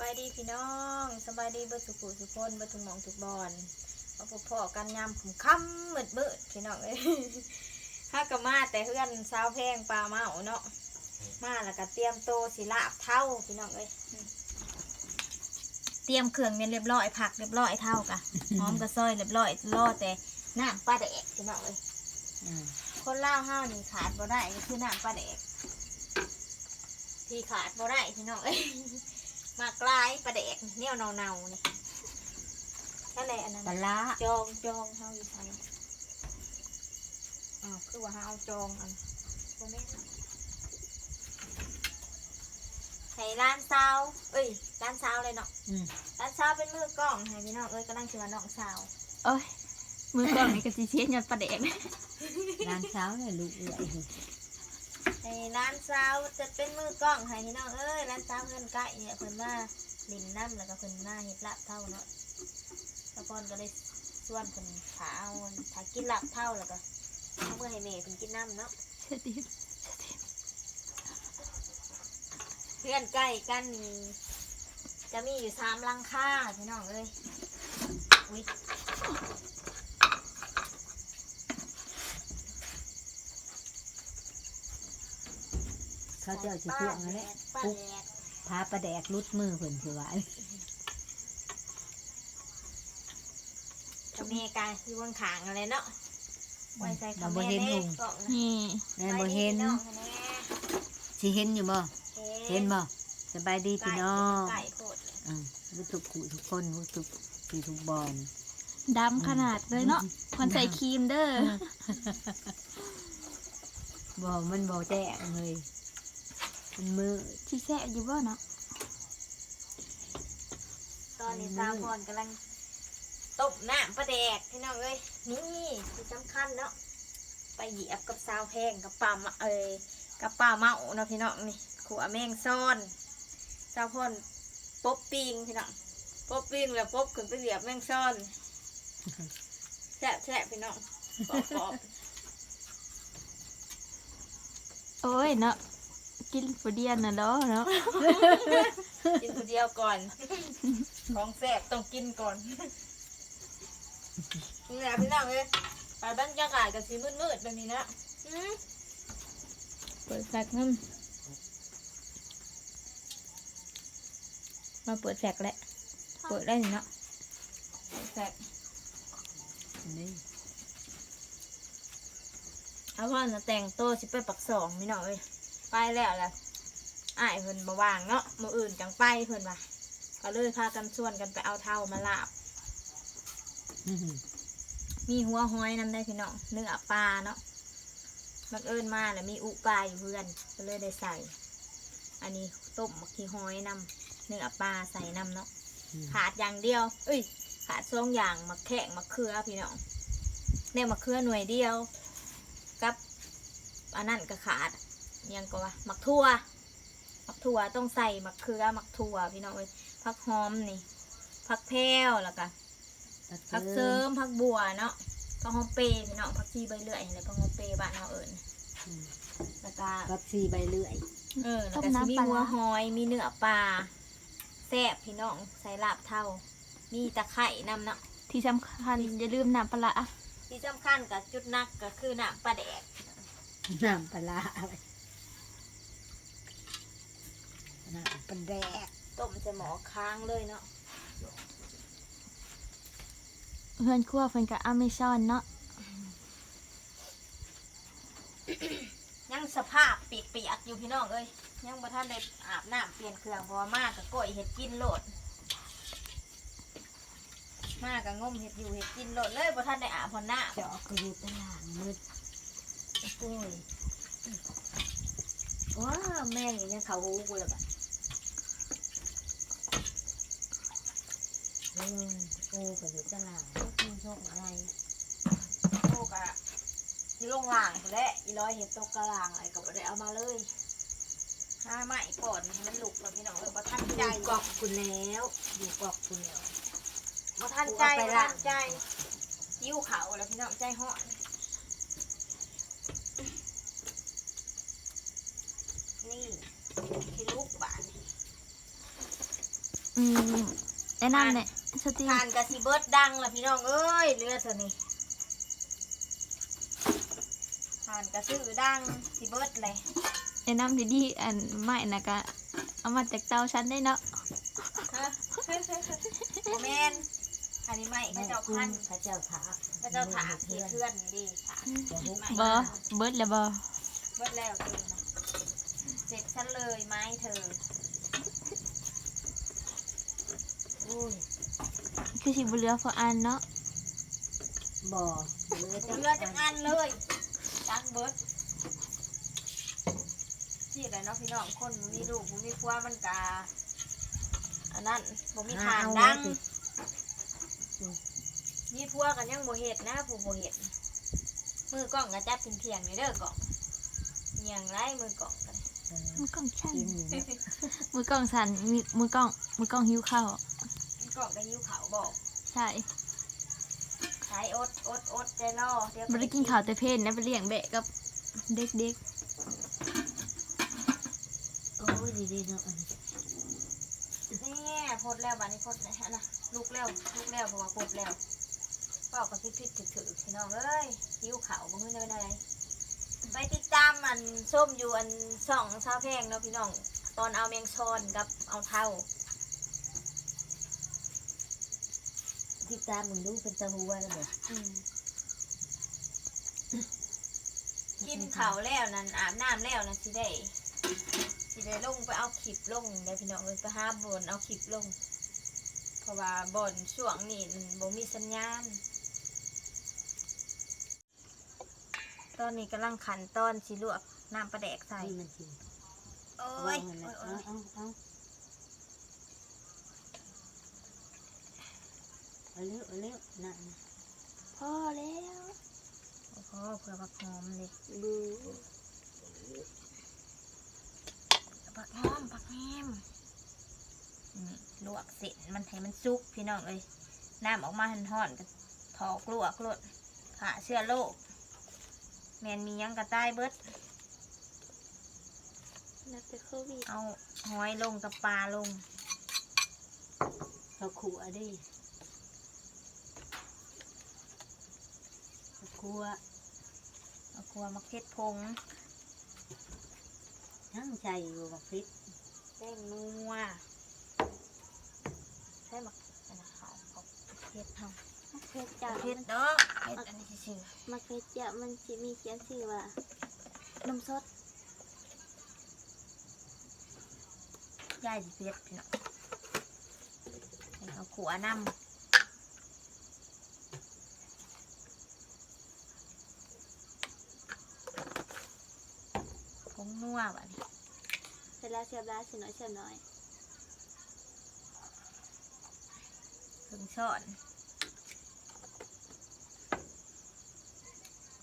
บายดีพี่น้องสบายดีเบิดสุขุสุพนเบิดทุกหมองทุกบอนมาพบพ่อกันยามผมค่ำมืดมืดพี่น้องเอ้ยถ้าก็มาแต่เพื่อนสาวแพงปลาเมาเนาะมาแล้วก็เตรียมโตวสิลาบเท่าพี่น้องเอ้ยเตรียมเครื่องเมียนเรียบร้อยผักเรียบร้อยเท่ากะหอมกระซอยเรียบร้อยรอแต่น้ำปลาแดกพี่น้องเอ้ยคนเล่าห้าวนี่ขาดบ่ได้ก็คือน้ำปลาแดกที่ขาดบ่ได้พี่น้องเอ้ย มากลายปลาแดกเนี่ยวเนาๆนี่นั่นแหละอันนั้นปลาน่ะร้าจองจองเฮาอยู่ไสอ้าวคือว่าเฮาเอาจองอันบ่แม่นให้ร้านสาวเอ้ยร้านสาวเลยเนาะอืมร้านสาวเป็นมือกล้องให้พี่น้องเอ้ยกำลังสิว่าน้องสาวโอ้ยมือกล้องนี่ก็สิเชียนยอดประเด็กร้านเช้าเนี่ยลูกเอื้อย ให้ร้านสาวจะเป็นมือกล้องให้พี่น้องเอ้ยร้านสาวเงินใกล้เนี่ยเพิ่นมาลินน้ำแล้วก็เพิ่นมาเฮ็ดลาบเท่าเนาะตะพอนก็เลยส่วนเพิ่นขาเอาถ้ากินลาบเท่าแล้วก็เอาเมื่อให้แม่เพิ่นกินน้ำเนาะเชติเพื่อนใกล้กันนี่จะมีอยู่สามลังคาพี่น้องเอ้ยอุ้ย เขาเจ้าสิช่วงนั่นแหละป้าปุ๊บแดดพาปลาแดกรุดมือเพิ่นสิว่ากับเมกายอยู่บนขางอะไรเนาะไว้ใส่เราคำบ่แม่เห็นเด้หุงกล่องนะนี่แม่บ่เห็นไปดีพี่องแน่สิเห็นอยู่บ่เห็นบ่สบายดีพี่น้องไก่โคตรเลยอืมรู้ทุกขู่ทุกคนรู้ทุกที่ทุกบอลดำขนาดเลยเนาะคนใส่ครีมเด้อบ่มันบ่แจ้งเลย มันมือที่แซ่บอยู่บ่เนาะตอนนี้สาวพรกำลังต้มน้ำปลาแดกพี่น้องเอ้ยนี่ที่สำคัญเนาะไปเหยียบกับสาวแพงกับปลาเมาเอ้ยกับปลาเมาเนาะพี่น้องนี่ขัวแมงซ่อนสาวพรป๊บปิงพี่น้องป๊บปิงแล้วป๊บขึ้นไปเหยียบแมงซ่อนแฉะแฉะพี่น้องกรอบกรอบโอ้ยเนาะ กินฟูเดียนน่ะเนาะเนาะกินคนเดียวก่อน ของแซ่บต้องกินก่อนนี่แหละพี่น้องเลยไปบรรยากาศกับสีมืดๆแบบนี้นะอืมเปิดแฟกนั่นมาเปิดแฟกแล้วเปิดได้นี่เนาะแซ่บนี่เอาพ่อจะแต่งตัวสิไปปักสองพี่น้องเลย ไปแล้วแหละอ้ายเพิ่นบ่ว่างเนาะมื้ออื่นจังไปเพิ่นว่าก็เลยพากันชวนกันไปเอาเท่ามาลาบอื้อหือมีหัวหอยนำได้พี่น้องเนื้อปลาเนาะบังเอิญมาแล้วมีอุปลาอยู่เพื่อนก็เลยได้ใส่ อันนี้ต้มมักขี้หอยนำเนื้อปลาใส่นำเนาะอืมขาดอย่างเดียว เอ้ย ขาดสองอย่างมักแข้งมักเขือพี่น้องเนี่ยมักเขือหน่วยเดียว กับอันนั้นก็ขาดอิห ยังก็ว่ามักทั่วมักทั่วต้องใส่มักเขือมักทั่วพี่น้องเอ้ยผักหอมนี่ผักแพรวแล้วก็ผักเสริมผักบัวเนาะผักหอมเปรย์พี่น้องผักชีใบเลื่อยอะไรผักหอมเปรย์บ้านเราเอิญอืมแล้วก็วัคซีใบเลื่อยเออแล้วก็สิมีหัวหอยมีเนื้อปลาแซ่บพี่น้องใส่ลาบเท่า มีตะไคร่นำเนาะที่สำคัญอย่าลืมน้ำปลาร้าที่สำคัญกับจุดนักก็คือน้ำปลาแดกน้ำปลาร้าอะไร น้ำปลาแดกต้มใส่หมอค้างเลยเนาะเพื่อนครัวเพิ่นกับอเมซอนเนาะยังสภาพเปียกๆอยู่พี่น้องเอ้ยยังบ่ทันได้อาบน้ำเปลี่ยนเครื่องเพราะว่ามากกับก้อยเห็ดกินโลด มากกับงมเห็ดอยู่เห็ดกินโลดเลยบ่ทันได้อาบพอหน้าเจาะกระดูกตลาดมืดโอ้ยว้าวแม่งยังเขาหูกูเลยแบบ โอ้ยโอ้กระดูกตลาดกินโชคอะไรโอ้กะยี่ลงหล่างไปแล้วยี่ร้อยเห็ดตกกระลางอะไรก็บ่ได้เอามาเลยห้าไม้ก่อนให้มันลุกแล้วพี่น้องเลยบ่ทันใจกอกคุณแล้วอยู่กอกคุณแล้วบ่ทันใจไปบ่ล่าทังนใจยิ้วเขาแล้วพี่น้องใจห่อนนี่ที่ลูกบ้าทอืมแนะนำเนี่ย สติทานกะสิเบิดดังล่ะพี่น้องเอ้ยเรือตัวนี้ทานกะซื้อดังสิเบิดเลยแนะนำดีๆอันไม่นะกะเอามาจากเตาชั้นได้เนาะฮะโมเมนอันนี้ไม่เขาเจ้าพันพระเจ้าถาเขาเจ้าถากเฮ็ดเพื่อนนี่ดิถากบอเบิร์ดแล้วบอเบิดแล้วเองนะเสร็จฉันเลยไหมเธออุ้ย คือสิบเรือพออันเนาะบ่เหลือเรือจังอันเลยจังเบิดที่ไหนเนาะพี่น้องคนบ่มีลูกบ่มีครัวมันกาอันนั้นบ่มีทานดังมีพวกกันยังบ่เห็ดนะผู้บ่เห็ดมือกล้องก็จับเพียงๆนี่เด้อกล้องเหียงไรมือกล้องกันมือกล้องชันกินอยู่เนาะมือกล้องสั่นมีมือกล้องมือกล้องหิวข้าวกล้ องก็หิวเขาวบอกใช่ใช้อดอดอดใจรอเดี๋ยวไม่ได้กินข้าวแต่เพลนนะไปเลี้ยงแบะกับเด็กโอ้ยดีๆเนาะอันนี้นี่พดแล้วบัดนี้พดแล้วนะลุกแล้วลุกแล้วเพราะว่าพดแล้วเป้าก็พิดพิดถือถือพี่น้องเอ้ยหิวเขาวบ่ฮู้ได้อะไรไปติดตามอันส้มอยู่อันสองเช้าแพงเนาะพี่น้อง ตอนเอาแมงซอนกับเอาเท่า ที่ตามมึงดูเป็นตะหัวแล้วบ่อืมกินข้าวแล้วนั่นอาบน้ำแล้วนั่นสิได้สิได้ลงไปเอาคลิปลงได้พี่น้องเอ้ยไปหาบนเอาคลิปลง เพราะว่าบนช่วงนี้มันบ่มีสัญญาณ ตอนนี้กำลังขันตอนสิลวกน้ำปลาแดกใส่นี่มันสิโอ้ว่ายมันแหละโอ้เอายเอาเอา เอาเร็วเอาเร็วนั่นน่ะๆพ่อแล้วโอ้โหเพื่อผักหอมเลยบูผักหอมผักแหมนี่ลวกเสร็จมันให้มันสุกพี่น้องเอ้ยน้ำออกมาหันห่อนๆก็ถอกลวกลดขาเชื้อโรคแมนมีหยังกระต่ายเบิดนับแต่โควิดเอาหอยลงกับปลาลงเขาขัวดิ เขาขัวเอาครัวมะเขือพงทั้งใจอยู่บักพริกแป้งนัวใช่มะอันนั้นเขาเขาเผ็ดเฮาเพชรจ้ะเผ็ดเนาะเผ็ดอันนี้ซื่อมาเพชรจ้ะมันสิมีเขียนชื่อว่านมสดๆย่ายสิเผ็ดพี่น้องให้เขาขัวน้ำ นัวบัดนี้เวลาเสียบได้สิน้อยเสียบน้อยถึงช้อน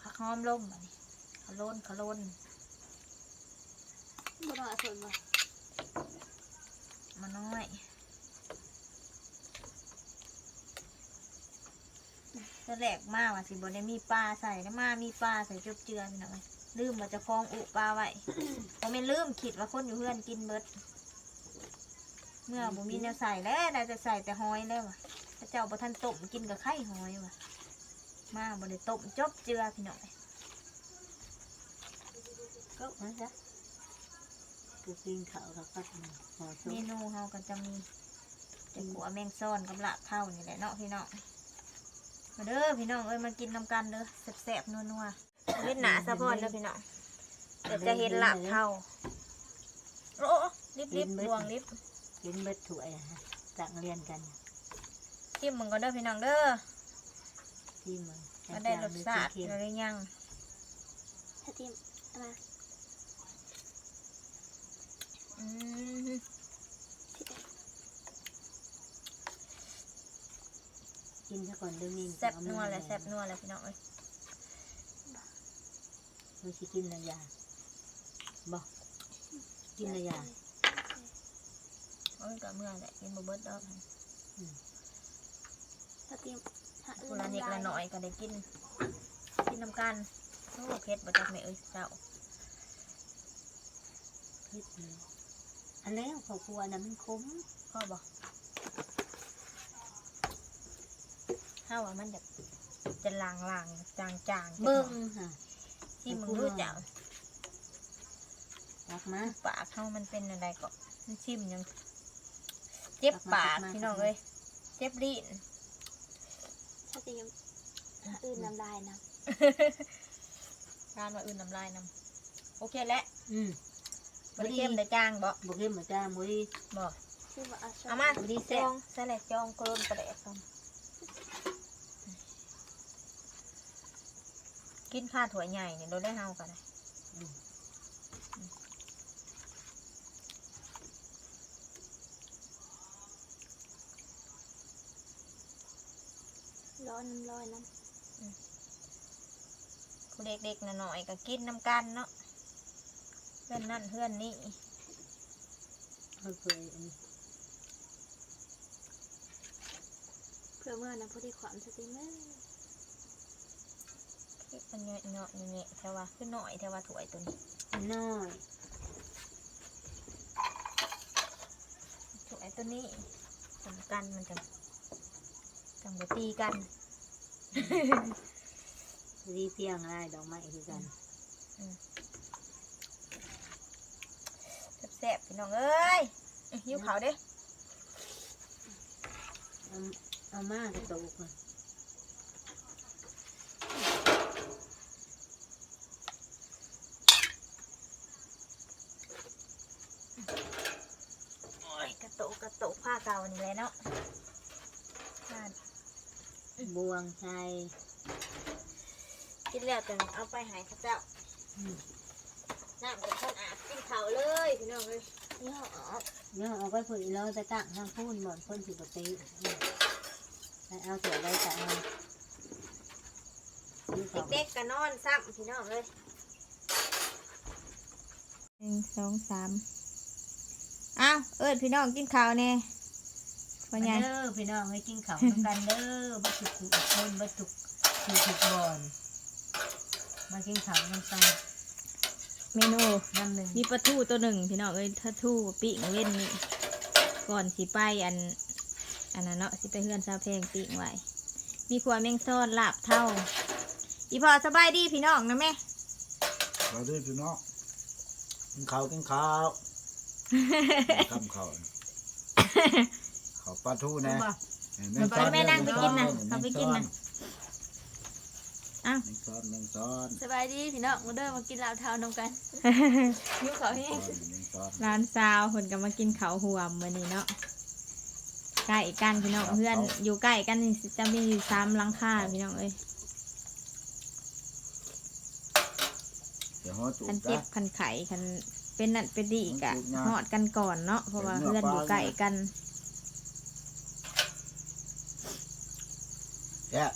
ผักหอมลงบัดนี้ขะโลนขะโลนบ่ต้องเอาส่วนบ่มาน้อยจะแหลกมากว่ะสิบนได้มีปลาใส่นะมามีปลาใส่จุบเจือพี่น้องเอ้ย ลืมมาจะคล้องอุปลาไว้ผมเป็นลืมคิดว่าคนอยู่เพื่อนกินเบิด เมื่อผมมีแนวใส่แล้วน่าจะใส่แต่หอยแล้วว่ะพระเจ้าประทันต้มกินกับไข่หอยว่ะ มาบริต้มจบเจือพี่น้องเอ้ยก็นะจ๊ะกูกินข้าวกับปัดมันพอเมชุบนูเราก็จะมีจะกัวแมงซ่อนกับลาบเท่านี่แหละเนาะพี่น้องมาเด้อพี่น้องเอ้ยมากินน้ำกันเด้อแซ่บๆนัวๆ เล่นหนาสะพอนเด้อพี่น้องเดี๋ยวจะเห็นลาบเท่าโอ้ลิบลิบๆดวงลิบกินเบิดถ้วยอะฮะสั่งเรียนกันจิ้มมึงก็เด้อพี่น้องเด้อที่มึงมาได้รสชาติเราได้ยังถ้าทิมมาอืมกินซะก่อนเรื่องนี้แซ่บนัวเลยแซ่บนัวเลยพี่น้องเอ้ย มึงสิกินอะไรยาบอกกินอะไรยาโอ้ยก็เมื่อแหละกินบ่เบิดดอกถ้าทิมคนละนิดละหน่อยก็ได้กิน กินน้ำกันโอ้เผ็ดบ่จักแม่เอ้ยเจ้าพิษเลยอันแล้วเขากลัวนะมันขมขพ่อบอกถ้าว่ามันจะจะลางลางๆจางจางๆเบิ่งค่ะ ที่มึงรู้จักรักมาปากเขามันเป็นอะไรก็มันชิมยังเจ็บปากมากๆพี่น้องเอ้ยเจ็บลิ้นถ้าจะยังอื่นน้ำลายนะร้านว่าอื่นน้ำลายนำโอเคแล้วอืมบริเข้มแต่จางบ่บ่เข้มบ่จ้ามุ้ยบ่ชื่อว่าอาชเอามาบ่ดีจแซ่อบงใส่แหลกจองกลนประเดกครับ กินข้าวถั่วใหญ่เนี่ยเราได้เฮากันเลยร้อนน้ำร้อนน้ผู้เด็กๆน่ะหน่อยก็กินน้ำกันเนาะเพื่อนนั่นเพื่อนนี่เขาเคยอันนี้ำเพื่อเมื่อนะผู้ที่ขวามสติเม อร์มันเนาะเนาะเนาะแต่ว่าขึ้นหน่อยแต่ว่าถั่วยตัวนี้น้อยถั่วยตัวนี้สำกันมันจะจังไปตีกันดีเพียงอะไรดอกไม้คือกันแซ่บๆพี่น้องเอ้ยอื้อหิวเขาวเด้เอาเอามากระตุกค่ะโอ้ย กระโตกกระโตกผ้าเก่านี่แหละเนาะผ้าบวงไทยกินแล้วแต่เอาไปใหายข้าเจ้าอืมน้ำกับข้นอาบกินเขาวเลยพี่น้องเลยนี่เหรอเนี่ยเอาไปฝึกแล้วจะตั้งทางพูนหมดคนสิบปีอืมแล้วเอาเสือไว้แต่เอานี่เขาเด็กๆก็นอนซ้ำพี่น้องเลยหนึ่งสองสามอ้าวเอิพี่น้องกินข้าวเนี่ยพ่อใหญ่เด้อพี่น้องให้กินข้าวน้ำกันเด้อบัตุกทุกคนบัตุกทุกทุกบอนมากินข้าวน้ำกันเมนูน้ำหนึ่งมีปลาทูตัวหนึ่งพี่น้องเอ้ยถ้าทูปิ้งเว้นนี่ก่อนสิไปอันอันนั้นเนาะสิไปเฮือนซาวเพลงปิ้งไว้มีขวาแมงซ่อนลาบเท่า อีพอสบายดีพี่น้องนะแม่สวัสดีพี่น้องกินข้าวกินข้าว ทำข้าวข้าวปลาทูรู้นะป่ะแมงไปแม่นั่งไปกินนะเอาไปกินนะอ้าวแมงซ้อนแมงซ้อนสบายดีพี่น้องมาเดินมากินลาวเท้านำกันยิ้มเขาให้แมงซ้อนร้านซาวคนก็มากินเขาวหัวมือนี้เนาะใกล้กันพี่น้องเพื่อนอยู่ใกล้กันนี่จะมีอยู่สามหลังคาพี่น้องเอ้ยเดี๋ยวหัวจุกคันนะเจ็บคันไข้คัน เป็นนั่นเป็นดีกะหอดกันก่อนเนาะเพราะว่าเพื่อนอยู่ใกล้กันแย่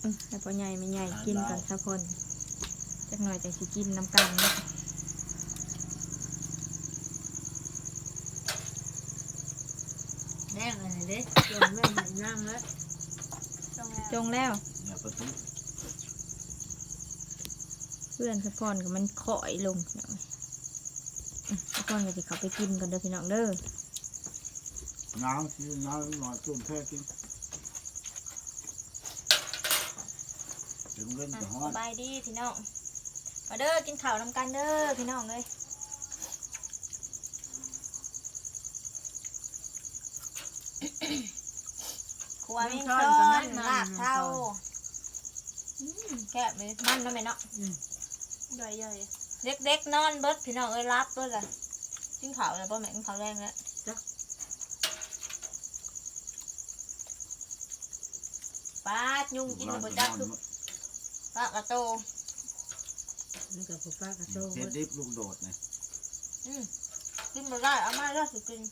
เออแต่พอใหญ่ไม่ใหญ่กินก่อนสักคนจักหน่อยจะสิกินน้ำกันเนาะแดงอะไรเด้จนไม่เห็นนั่งแล้วตรงแล้วจงแล้วเนี่ยปลาทูเพื่อนสักคนก็มันขอยลงพี่น้องอื มสักคนก็จะเขาไปกินก่อนเด้อพี่น้องเด้อน้ำซื้อน้ำหน่อยจุ่มแค่กินถึงเล่นอะจะฮ้อสนบายดีพี่น้อง มาเด้อกินข้าวน้ำกันเด้อพี่น้องเลยครัวแมงซ่อนลาบเท่าอืมแค่เลยมันเนาะแม่เนาะอืมใหญ่ เด็กๆนอนเบิดพี่น้องเอ้ยรับเบิดเลยกินข้าวเลยพ่อแม่กินข้าวแรงแล้วป้าดยุงกินบะจักคือปลากระโตมันกับผู้ป้ากระโตเห็ดดิบลูกโดดนะอืมกินมาได้เอามาแล้วสิกิน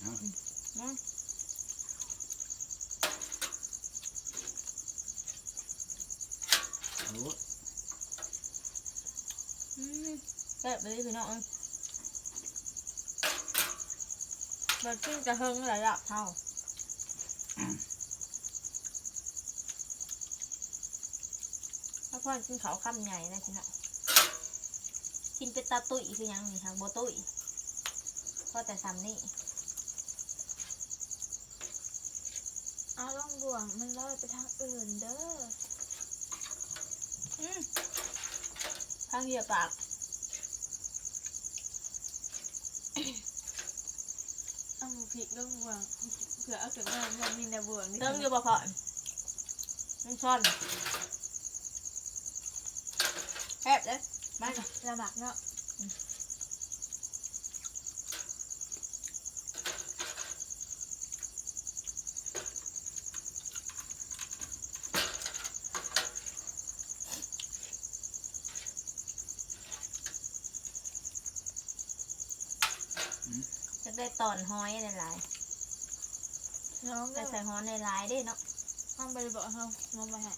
เอาอืมโอ้อืม แซ่บเลยพี่น้องเอ้ยเบิดกินจะเฮงหลายละเท่าถ้าพ่อกินเขาวคำใหญ่นะพี่น้องกินเป็นตาตุ้ยคือหยังนี่ทางโบตุ้ยพอแต่ซ้ำนี่เอาล่องบ่วงมันลอยไปทางอื่นเด้ออืม ข้างเหยียบปากเอาหมูพริกล่องบ่วงเผื่อเอาขึ้นมามันมีแต่บ่วงนี่เรื่องอยู่บ่พอนึ่งช้อนแคบเลยมาจ้ะละหมักเนาะ ตอนห้อยหลายน้องๆก็แต่ใส่ห้อยหลายๆเด้เนาะห้ามไปบอกเฮาน้องไปให้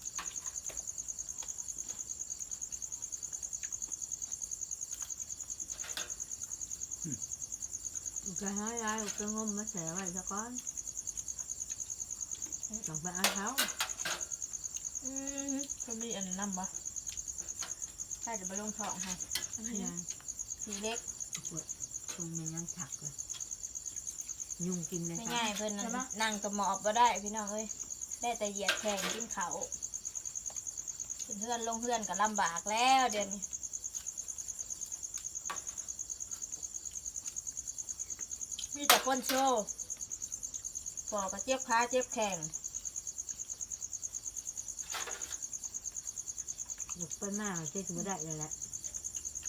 ก็หายายก็งมมาแสไว้ซะก่อนต้องไปเอาเขาอืมก็มีอันนั้นบ่ใช่จะไปลงท้องให้ยายทีเล็ก คนมันยังถักเลย ยุงกินเลยไม่ค่ะ ง่ายเพิ่นนั่นนั่งกระหมอบบ่ได้พี่น้องเอ้ยได้แต่เหยียดแข่งกินเขาวขึ้นเพื่อนลงเพื่อนก็ลำบากแล้วเดือนนี้มีแต่คนโชว์ปอกก็เจ็บขาเจ็บแข่งลูกไปมากเจ๊ก็ไม่ได้เลยแหละ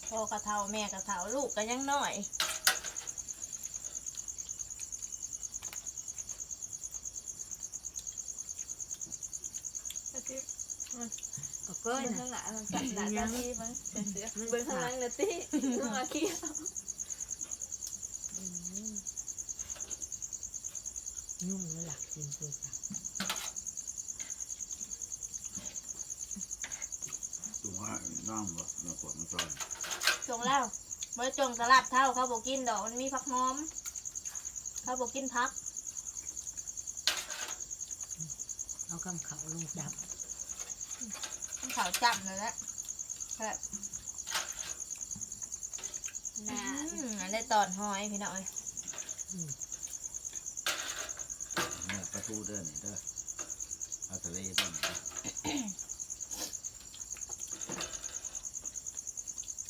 พ่อกระเทาแม่กระเทาลูกก็ยังน้อย ก็คือ ก็ เบิ้เก้ยงนข้างหลังมันกัดหนาตาที่มันเสียๆเบิ้งข้างหลังเลยตี้ต้องมาเคี้ยวยุ่งเลยหลักจริงคือค่ะตัวว่าน้ำบ่น้ำปวดมันจอยจงแล้วเมื่อจงสลัดเท่าเขาบอกกินดอกมันมีผักหอม เขาบอกกินผัก เอากำเขาลงจับ ขาวจับเลยแหละแบบหนาอืมอันได้ตอนหอยพี่น้องเอ้ยเนี่ยประตูเด้อนี่เด้อเอาทะเลเด้อนี่เด้อ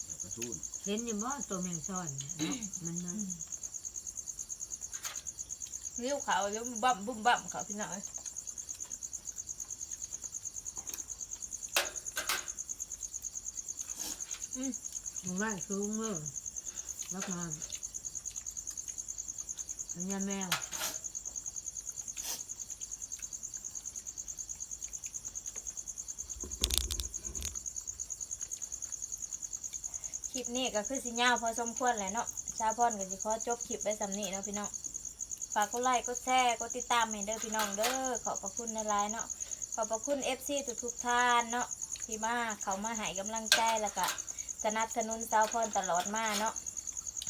เดี๋ยวประตูน่ะเห็นอยู่บ่ตัวแมงซ่อนเนี่ยเนาะมันมันเลี้ยวเขาเลี้ยวบั่มบุ้มบั่มเขาพี่น้องเอ้ย มันว่าสูงเลยแล้วก็อันนี้แมวคลิปนี้ก็คือสิยาพอสมควรแหละเนาะชาพอนก็สิขอจบคลิปไว้สำนี้เนาะพี่น้อง ฝากกดไลค์กดแชร์กดติดตามให้เด้อพี่น้องเด้อ ขอบพระคุณในไลน์เนาะ ขอบพระคุณ FC ทุกทุกท่านเนาะที่มาเขามาให้กำลังใจแล้วก็ สนับสนุนสาวพรตลอดมาเนาะ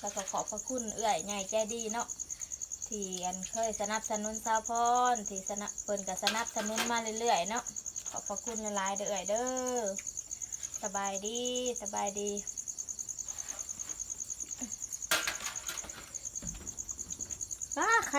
แล้วก็ขอบพระคุณเอื้อยใหญ่ใจดีเนาะที่อันเคยสนับสนุนสาวพรที่สนับเพิ่นก็สนับสนุนมาเรื่อยๆเนาะขอบพระคุณหลายๆเด้อเอื้อยเด้อสบายดีสบายดีว้าใคร